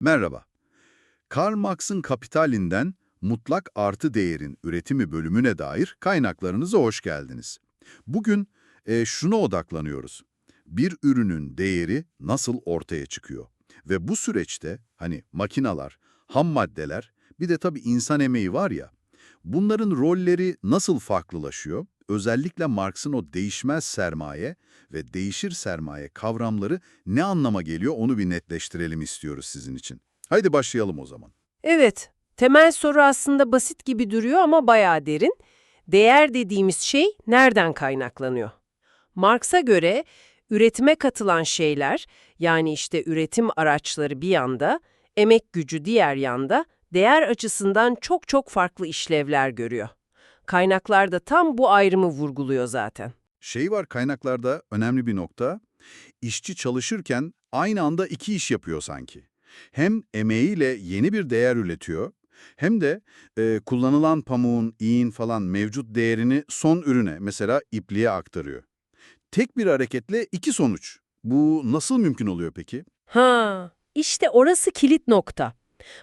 Merhaba. Karl Marx'ın Kapital'inden mutlak artı değerin üretimi bölümüne dair kaynaklarınıza hoş geldiniz. Bugün e, şuna odaklanıyoruz. Bir ürünün değeri nasıl ortaya çıkıyor? Ve bu süreçte hani makinalar, ham maddeler, bir de tabii insan emeği var ya, bunların rolleri nasıl farklılaşıyor? Özellikle Marx'ın o değişmez sermaye ve değişir sermaye kavramları ne anlama geliyor onu bir netleştirelim istiyoruz sizin için. Haydi başlayalım o zaman. Evet, temel soru aslında basit gibi duruyor ama bayağı derin. Değer dediğimiz şey nereden kaynaklanıyor? Marx'a göre üretime katılan şeyler, yani işte üretim araçları bir yanda, emek gücü diğer yanda, değer açısından çok çok farklı işlevler görüyor. Kaynaklar da tam bu ayrımı vurguluyor zaten. Şey var kaynaklarda önemli bir nokta, işçi çalışırken aynı anda iki iş yapıyor sanki. Hem emeğiyle yeni bir değer üretiyor, hem de e, kullanılan pamuğun, iğin falan mevcut değerini son ürüne, mesela ipliğe aktarıyor. Tek bir hareketle iki sonuç. Bu nasıl mümkün oluyor peki? Ha, işte orası kilit nokta.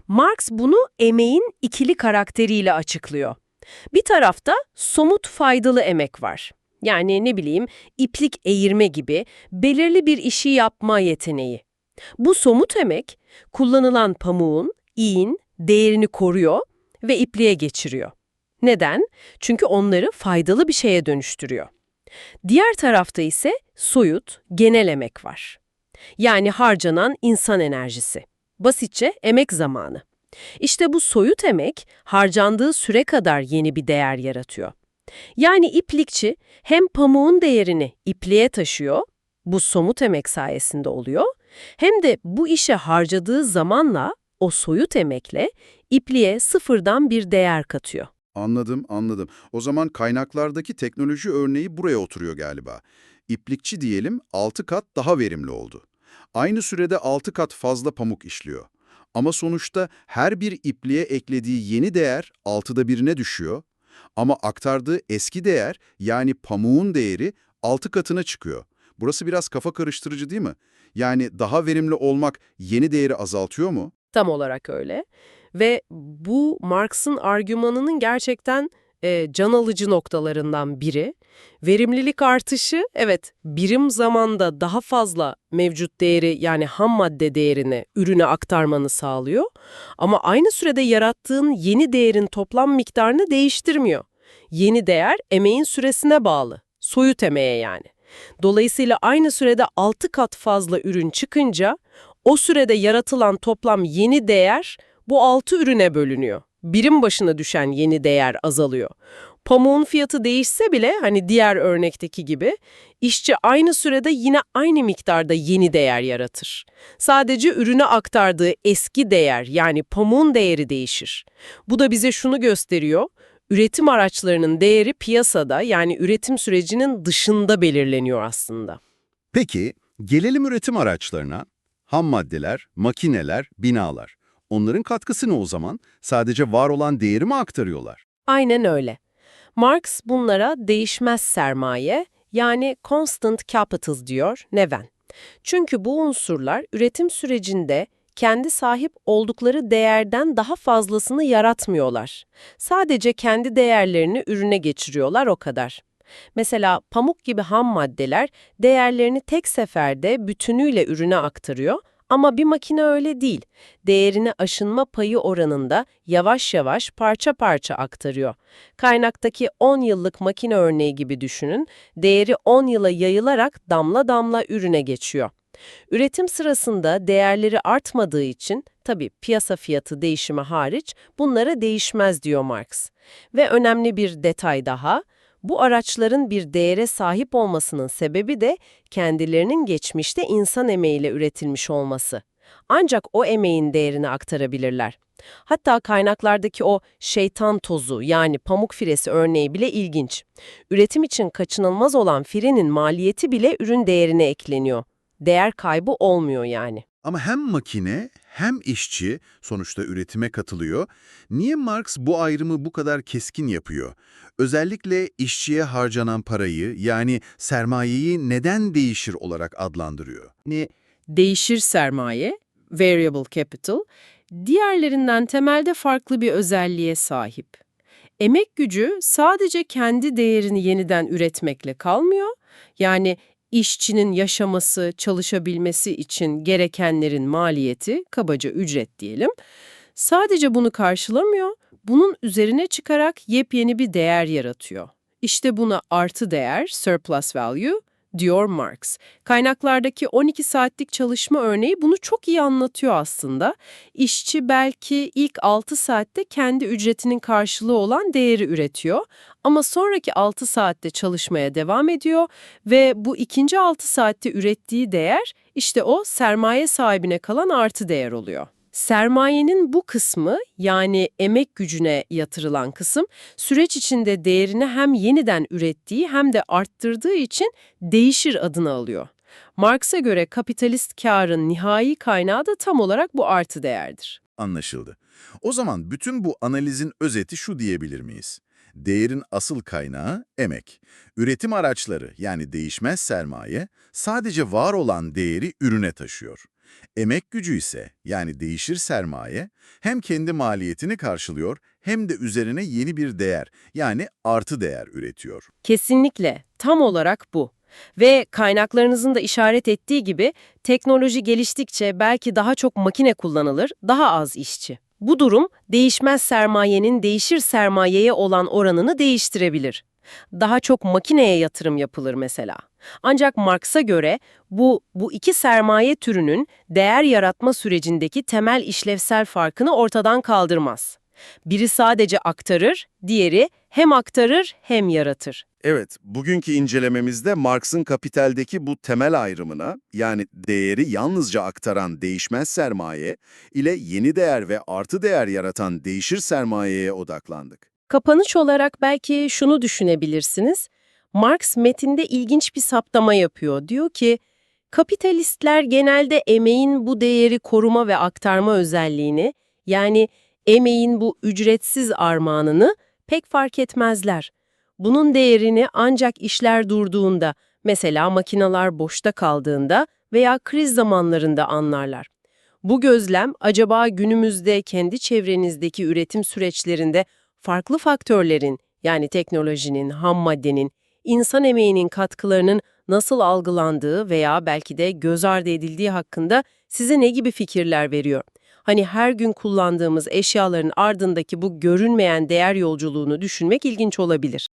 Marx bunu emeğin ikili karakteriyle açıklıyor. Bir tarafta somut faydalı emek var. Yani ne bileyim iplik eğirme gibi belirli bir işi yapma yeteneği. Bu somut emek kullanılan pamuğun, iğin değerini koruyor ve ipliğe geçiriyor. Neden? Çünkü onları faydalı bir şeye dönüştürüyor. Diğer tarafta ise soyut, genel emek var. Yani harcanan insan enerjisi. Basitçe emek zamanı. İşte bu soyut emek harcandığı süre kadar yeni bir değer yaratıyor. Yani iplikçi hem pamuğun değerini ipliğe taşıyor, bu somut emek sayesinde oluyor, hem de bu işe harcadığı zamanla o soyut emekle ipliğe sıfırdan bir değer katıyor. Anladım, anladım. O zaman kaynaklardaki teknoloji örneği buraya oturuyor galiba. İplikçi diyelim 6 kat daha verimli oldu. Aynı sürede 6 kat fazla pamuk işliyor. Ama sonuçta her bir ipliğe eklediği yeni değer 6'da birine düşüyor. Ama aktardığı eski değer yani pamuğun değeri 6 katına çıkıyor. Burası biraz kafa karıştırıcı değil mi? Yani daha verimli olmak yeni değeri azaltıyor mu? Tam olarak öyle. Ve bu Marx'ın argümanının gerçekten e, can alıcı noktalarından biri. Verimlilik artışı, evet birim zamanda daha fazla mevcut değeri yani ham madde değerini ürüne aktarmanı sağlıyor. Ama aynı sürede yarattığın yeni değerin toplam miktarını değiştirmiyor. Yeni değer emeğin süresine bağlı. Soyut emeğe yani. Dolayısıyla aynı sürede 6 kat fazla ürün çıkınca o sürede yaratılan toplam yeni değer bu 6 ürüne bölünüyor. Birim başına düşen yeni değer azalıyor. Pamuğun fiyatı değişse bile hani diğer örnekteki gibi işçi aynı sürede yine aynı miktarda yeni değer yaratır. Sadece ürüne aktardığı eski değer yani pamuğun değeri değişir. Bu da bize şunu gösteriyor. Üretim araçlarının değeri piyasada yani üretim sürecinin dışında belirleniyor aslında. Peki, gelelim üretim araçlarına. Ham maddeler, makineler, binalar. Onların katkısı ne o zaman? Sadece var olan değeri mi aktarıyorlar? Aynen öyle. Marx bunlara değişmez sermaye yani constant capital diyor Neven. Çünkü bu unsurlar üretim sürecinde kendi sahip oldukları değerden daha fazlasını yaratmıyorlar. Sadece kendi değerlerini ürüne geçiriyorlar o kadar. Mesela pamuk gibi ham maddeler değerlerini tek seferde bütünüyle ürüne aktarıyor ama bir makine öyle değil. Değerini aşınma payı oranında yavaş yavaş parça parça aktarıyor. Kaynaktaki 10 yıllık makine örneği gibi düşünün, değeri 10 yıla yayılarak damla damla ürüne geçiyor. Üretim sırasında değerleri artmadığı için, tabii piyasa fiyatı değişimi hariç, bunlara değişmez diyor Marx. Ve önemli bir detay daha, bu araçların bir değere sahip olmasının sebebi de kendilerinin geçmişte insan emeğiyle üretilmiş olması. Ancak o emeğin değerini aktarabilirler. Hatta kaynaklardaki o şeytan tozu yani pamuk firesi örneği bile ilginç. Üretim için kaçınılmaz olan firenin maliyeti bile ürün değerine ekleniyor. Değer kaybı olmuyor yani. Ama hem makine hem işçi sonuçta üretime katılıyor. Niye Marx bu ayrımı bu kadar keskin yapıyor? Özellikle işçiye harcanan parayı yani sermayeyi neden değişir olarak adlandırıyor? Ne değişir sermaye variable capital, diğerlerinden temelde farklı bir özelliğe sahip. Emek gücü sadece kendi değerini yeniden üretmekle kalmıyor. Yani işçinin yaşaması, çalışabilmesi için gerekenlerin maliyeti, kabaca ücret diyelim, sadece bunu karşılamıyor, bunun üzerine çıkarak yepyeni bir değer yaratıyor. İşte buna artı değer, surplus value, diyor Marx. Kaynaklardaki 12 saatlik çalışma örneği bunu çok iyi anlatıyor aslında. İşçi belki ilk 6 saatte kendi ücretinin karşılığı olan değeri üretiyor ama sonraki 6 saatte çalışmaya devam ediyor ve bu ikinci 6 saatte ürettiği değer işte o sermaye sahibine kalan artı değer oluyor. Sermayenin bu kısmı yani emek gücüne yatırılan kısım süreç içinde değerini hem yeniden ürettiği hem de arttırdığı için değişir adını alıyor. Marx'a göre kapitalist karın nihai kaynağı da tam olarak bu artı değerdir. Anlaşıldı. O zaman bütün bu analizin özeti şu diyebilir miyiz? Değerin asıl kaynağı emek. Üretim araçları yani değişmez sermaye sadece var olan değeri ürüne taşıyor. Emek gücü ise yani değişir sermaye hem kendi maliyetini karşılıyor hem de üzerine yeni bir değer yani artı değer üretiyor. Kesinlikle, tam olarak bu. Ve kaynaklarınızın da işaret ettiği gibi teknoloji geliştikçe belki daha çok makine kullanılır, daha az işçi. Bu durum değişmez sermayenin değişir sermayeye olan oranını değiştirebilir. Daha çok makineye yatırım yapılır mesela. Ancak Marx'a göre bu, bu iki sermaye türünün değer yaratma sürecindeki temel işlevsel farkını ortadan kaldırmaz. Biri sadece aktarır, diğeri hem aktarır hem yaratır. Evet, bugünkü incelememizde Marx'ın Kapital'deki bu temel ayrımına, yani değeri yalnızca aktaran değişmez sermaye ile yeni değer ve artı değer yaratan değişir sermayeye odaklandık. Kapanış olarak belki şunu düşünebilirsiniz. Marx metinde ilginç bir saptama yapıyor. Diyor ki, kapitalistler genelde emeğin bu değeri koruma ve aktarma özelliğini, yani emeğin bu ücretsiz armağanını pek fark etmezler. Bunun değerini ancak işler durduğunda, mesela makineler boşta kaldığında veya kriz zamanlarında anlarlar. Bu gözlem acaba günümüzde kendi çevrenizdeki üretim süreçlerinde farklı faktörlerin yani teknolojinin, ham maddenin, insan emeğinin katkılarının nasıl algılandığı veya belki de göz ardı edildiği hakkında size ne gibi fikirler veriyor? Hani her gün kullandığımız eşyaların ardındaki bu görünmeyen değer yolculuğunu düşünmek ilginç olabilir.